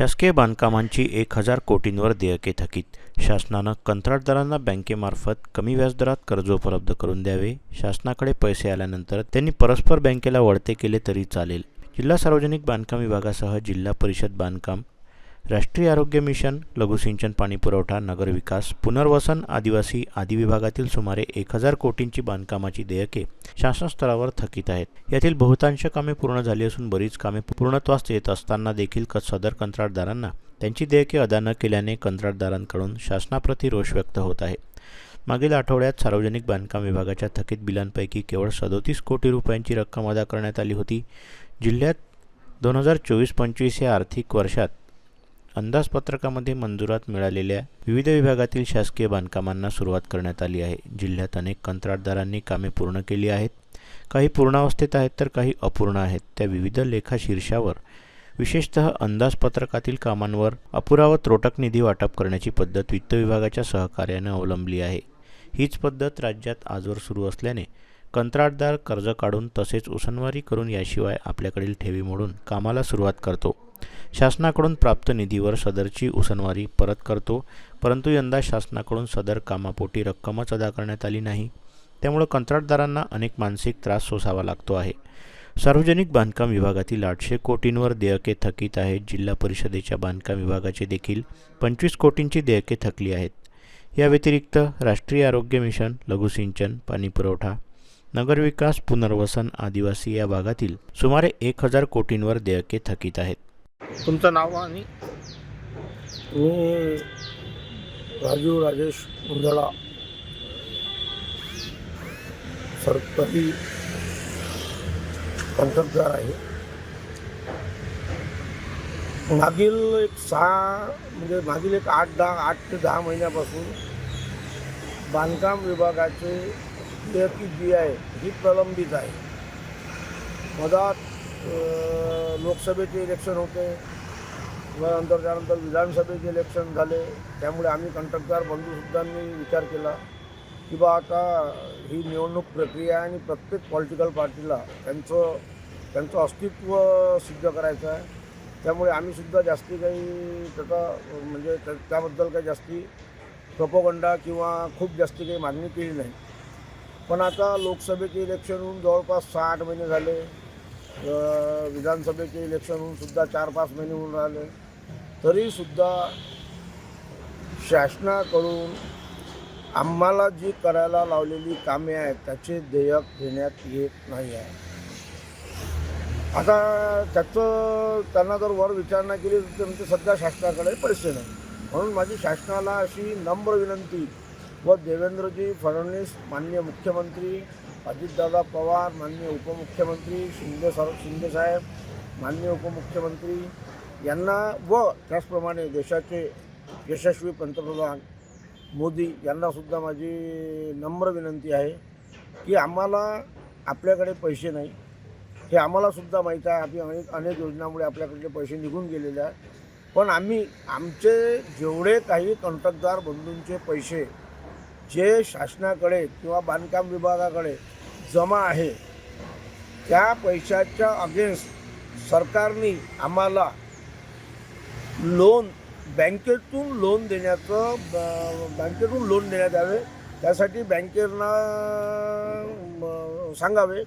शासकीय बांधकामांची एक हजार कोटींवर देयके थकीत. शासनानं कंत्राटदारांना बँकेमार्फत कमी व्याजदरात कर्ज उपलब्ध करून द्यावे. शासनाकडे पैसे आल्यानंतर त्यांनी परस्पर बँकेला वळते केले तरी चालेल. जिल्हा सार्वजनिक बांधकाम विभागासह जिल्हा परिषद बांधकाम राष्ट्रीय आरोग्य मिशन लघुसिंचन पाणीपुरवठा नगरविकास पुनर्वसन आदिवासी आदी विभागातील सुमारे एक हजार कोटींची बांधकामाची देयके शासनस्तरावर थकीत आहेत. यातील बहुतांश कामे पूर्ण झाली असून बरीच कामे पूर्णत्वास येत असताना देखील क सदर कंत्राटदारांना त्यांची देयके अदा न केल्याने कंत्राटदारांकडून शासनाप्रती रोष व्यक्त होत आहे. मागील आठवड्यात सार्वजनिक बांधकाम विभागाच्या थकीत बिलांपैकी केवळ सदोतीस कोटी रुपयांची रक्कम अदा करण्यात आली होती. जिल्ह्यात दोन हजार चोवीस पंचवीस या आर्थिक वर्षात अंदाजपत्रकामध्ये मंजुरात मिळालेल्या विविध विभागातील शासकीय बांधकामांना सुरुवात करण्यात आली आहे. जिल्ह्यात अनेक कंत्राटदारांनी कामे पूर्ण केली आहेत. काही पूर्णावस्थेत आहेत तर काही अपूर्ण आहेत. त्या विविध लेखा शीर्षावर विशेषतः अंदाजपत्रकातील कामांवर अपुरा व त्रोटक निधी वाटप करण्याची पद्धत वित्त विभागाच्या सहकार्याने अवलंबली आहे. हीच पद्धत राज्यात आजवर सुरू असल्याने कंत्राटदार कर्ज काढून तसेच उसनवारी करून याशिवाय आपल्याकडील ठेवी मोडून कामाला सुरुवात करतो. शासनाकडून प्राप्त निधीवर सदरची उसनवारी परत करतो परंतु यंदा शासनाकडून सदर कामापोटी रक्कमच अदा करण्यात आली नाही. त्यामुळं कंत्राटदारांना अनेक मानसिक त्रास सोसावा लागतो आहे. सार्वजनिक बांधकाम विभागातील आठशे कोटींवर देयके थकीत आहेत. जिल्हा परिषदेच्या बांधकाम विभागाचे देखील पंचवीस कोटींची देयके थकली आहेत. या व्यतिरिक्त राष्ट्रीय आरोग्य मिशन लघुसिंचन पाणीपुरवठा नगरविकास पुनर्वसन आदिवासी या भागातील सुमारे एक हजार कोटींवर देयके थकीत आहेत. तुमचं नाव आणि? मी राजीव राजेश मुंदळा सरकारी कंत्राटदार आहे. मागील एक सहा म्हणजे मागील एक आठ दहा आठ ते दहा महिन्यापासून बांधकाम विभागाचे देयकी जी आहे ही प्रलंबित आहे. मधात लोकसभेचे इलेक्शन होते. व नंतर त्यानंतर विधानसभेचे इलेक्शन झाले. त्यामुळे आम्ही कंत्राटदार बंधूसुद्धांनी विचार केला की बा आता ही निवडणूक प्रक्रिया आहे आणि प्रत्येक पॉलिटिकल पार्टीला त्यांचं त्यांचं अस्तित्व सिद्ध करायचं आहे. त्यामुळे आम्हीसुद्धा जास्ती काही त्याचा म्हणजे त्या- त्याबद्दल काही जास्ती प्रपोगंडा किंवा खूप जास्ती काही मागणी केली नाही. पण आता लोकसभेचे इलेक्शन होऊन जवळपास सहा आठ महिने झाले. विधानसभेचे इलेक्शन होऊन सुद्धा चार पाच महिने होऊन राहिले. तरीसुद्धा शासनाकडून आम्हाला जी करायला लावलेली कामे आहेत त्याचे देयक देण्यात येत नाही आहे. आता त्याचं त्यांना जर वर विचारणा केली तर म्हणजे सध्या शासनाकडे पैसे नाही. म्हणून माझी शासनाला अशी नम्र विनंती व देवेंद्रजी फडणवीस माननीय मुख्यमंत्री अजितदादा पवार माननीय उपमुख्यमंत्री शिंदे सर शिंदेसाहेब माननीय उपमुख्यमंत्री यांना व त्याचप्रमाणे देशाचे यशस्वी पंतप्रधान मोदी यांनासुद्धा माझी नम्र विनंती आहे की आम्हाला आपल्याकडे पैसे नाही. हे आम्हालासुद्धा माहीत आहे. आम्ही अनेक अनेक योजनामुळे आपल्याकडले पैसे निघून गेलेले आहेत. पण आम्ही आमचे जेवढे काही कंत्राटदार बंधूंचे पैसे जे शासनाकडे किंवा बांधकाम विभागाकडे जमा आहे त्या पैशाच्या अगेन्स्ट सरकारने आम्हाला लोन बँकेतून लोन देण्याचं ब- बँकेतून लोन देण्यात यावे. त्यासाठी बँकेना सांगावे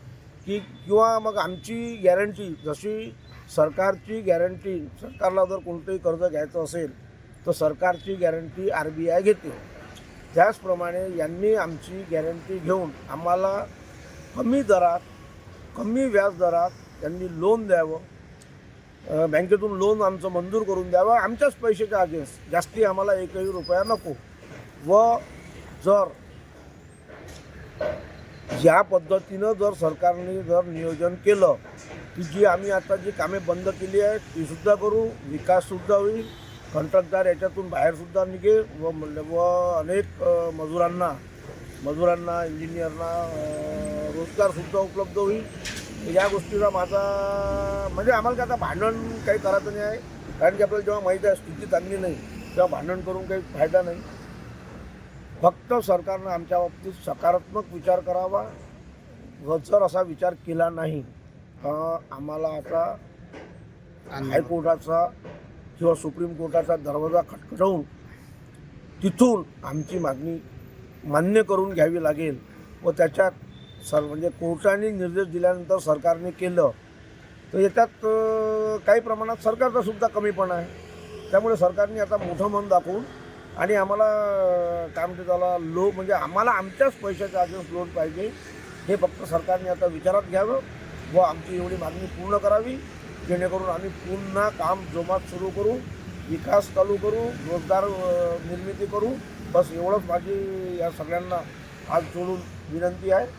की किंवा मग आमची गॅरंटी जशी सरकारची गॅरंटी सरकारला जर कोणतंही कर्ज घ्यायचं असेल तर सरकारची गॅरंटी आर बी आय घेते त्याचप्रमाणे यांनी आमची गॅरंटी घेऊन आम्हाला कमी दरात कमी व्याज दरात त्यांनी लोन द्यावं. बँकेतून लोन आमचं मंजूर करून द्यावं. आमच्याच पैशाच्या अगेन्स्ट. जास्ती आम्हाला एकही रुपया नको. व जर या पद्धतीनं जर सरकारने जर नियोजन केलं की जी आम्ही आता जी कामे बंद केली आहेत तीसुद्धा करू विकाससुद्धा होईल कंत्राटदार याच्यातून बाहेरसुद्धा निघे व व अनेक मजुरांना मजुरांना इंजिनियरना रोजगारसुद्धा उपलब्ध होईल. या गोष्टीचा माझा म्हणजे आम्हाला काय आता भांडण काही करायचं नाही आहे. कारण की आपल्याला जेव्हा माहीत आहे स्थिती चांगली नाही तेव्हा भांडण करून काही फायदा नाही. फक्त सरकारनं आमच्या बाबतीत सकारात्मक विचार करावा. व जर असा विचार केला नाही तर आम्हाला आता हायकोर्टाचा किंवा सुप्रीम कोर्टाचा दरवाजा खटखटवून तिथून आमची मागणी मान्य करून घ्यावी लागेल व त्याच्यात सर म्हणजे कोर्टाने निर्देश दिल्यानंतर सरकारने केलं तर याच्यात काही प्रमाणात सरकारचा सुद्धा कमीपणा आहे. त्यामुळे सरकारने आता मोठं मन दाखवून आणि आम्हाला काय म्हणते त्याला लो म्हणजे आम्हाला आमच्याच पैशाचे अगेन्स्ट लोन पाहिजे हे फक्त सरकारने आता विचारात घ्यावं व आमची एवढी मागणी पूर्ण करावी. जेणेकरून आम्ही पुन्हा काम जोमात सुरू करू विकास चालू करू रोजगार निर्मिती करू. बस एवढंच माझी या सगळ्यांना हात जोडून विनंती आहे.